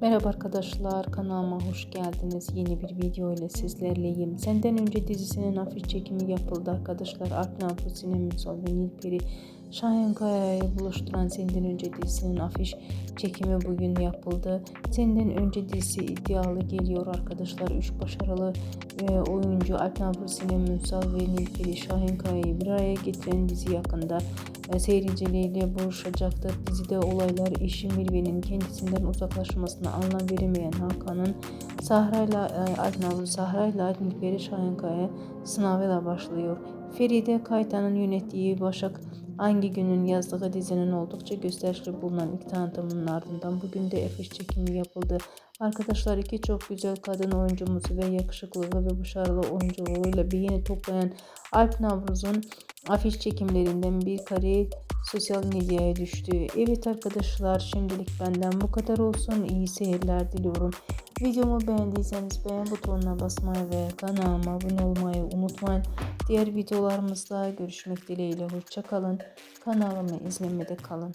Merhaba arkadaşlar kanalıma hoş geldiniz. Yeni bir video ile sizlerleyim. Senden önce dizisinin afiş çekimi yapıldı arkadaşlar. Alp Nampur, Sinem ve Nilperi Şahin Kaya'yı buluşturan Senden Önce dizisinin afiş çekimi bugün yapıldı. Senden Önce dizisi iddialı geliyor arkadaşlar. Üç başarılı e, oyuncu Alp Nampur, Sinem Ünsal ve Nilperi Şahin Kaya'yı bir araya getiren dizi yakında seyircileriyle buluşacaktır. Dizide olaylar eşi Mirve'nin kendisinden uzaklaşmasına anlam veremeyen Hakan'ın Sahra'yla e, Alpnavur Sahra'yla Nilperi Şahinkaya sınavıyla başlıyor. Feride Kaytan'ın yönettiği Başak Hangi Günün yazdığı dizinin oldukça gösterişli bulunan ilk tanıtımının ardından bugün de afiş çekimi yapıldı. Arkadaşlar iki çok güzel kadın oyuncumuzu ve yakışıklılığı ve başarılı oyunculuğuyla beğeni toplayan Alp Navruz'un afiş çekimlerinden bir kare sosyal medyaya düştü. Evet arkadaşlar şimdilik benden bu kadar olsun. İyi seyirler diliyorum. Videomu beğendiyseniz beğen butonuna basmayı ve kanalıma abone olmayı unutmayın. Diğer videolarımızda görüşmek dileğiyle. Hoşçakalın. Kanalımı izlemede kalın.